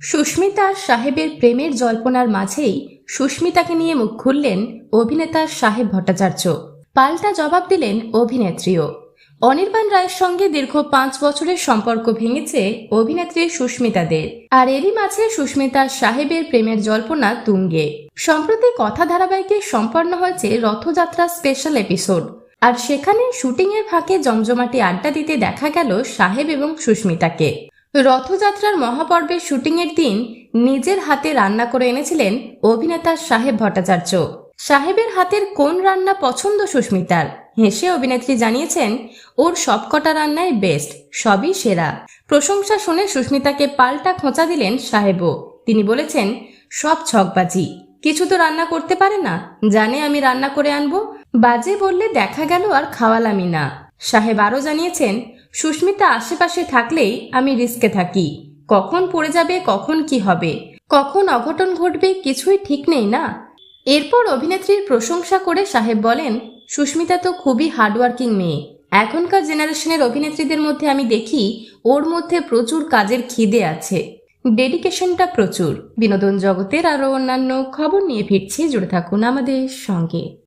সুস্মিতা সাহেবের প্রেমের জল্পনার মাঝেই সুস্মিতাকে নিয়ে মুখ খুললেন অভিনেতা সাহেব ভট্টাচার্য। পাল্টা জবাব দিলেন অভিনেত্রীও। অনির্বাণ রায়ের সঙ্গে দীর্ঘ পাঁচ বছরের সম্পর্ক ভেঙেছে অভিনেত্রী সুস্মিতাদের। আর এরই মাঝে সুস্মিতা সাহেবের প্রেমের জল্পনা তুঙ্গে। সম্প্রতি কথা ধারাবাহিকে সম্পন্ন হয়েছে রথযাত্রা স্পেশাল এপিসোড। আর সেখানে শুটিংয়ের ফাঁকে জমজমাটি আড্ডা দিতে দেখা গেল সাহেব এবং সুস্মিতাকে। রথযাত্রার মহাপর্বের শুটিংয়ের দিন নিজের হাতে রান্না করে এনেছিলেন অভিনেতা সাহেব ভট্টাচার্য। সাহেবের হাতের কোন রান্না পছন্দ সুস্মিতার? হেসে অভিনেত্রী জানিয়েছেন, ওর সবকটা রান্নাই বেস্ট সবই সেরা। প্রশংসা শুনে সুস্মিতাকে পাল্টা খোঁচা দিলেন সাহেবও। তিনি বলেছেন, সব ছকবাজি। কিছু তো রান্না করতে পারে না। জানে আমি রান্না করে আনব? বাজে বললে দেখা গেল আর খাওয়ালামই না। সাহেব আরও জানিয়েছেন সুস্মিতা আশেপাশে থাকলেই আমি রিস্কে থাকি। কখন পড়ে যাবে, কখন কি হবে? কখন অঘটন ঘটবে, কিছুই ঠিক নেই না? এরপর অভিনেত্রীর প্রশংসা করে সাহেব বলেন, সুস্মিতা তো খুবই হার্ডওয়ার্কিং মেয়ে। এখনকার জেনারেশনের অভিনেত্রীদের মধ্যে আমি দেখি, ওর মধ্যে প্রচুর কাজের খিদে আছে। ডেডিকেশনটা প্রচুর। বিনোদন জগতের আরও অন্যান্য খবর নিয়ে ফিরছি। জুড়ে থাকুন আমাদের সঙ্গে।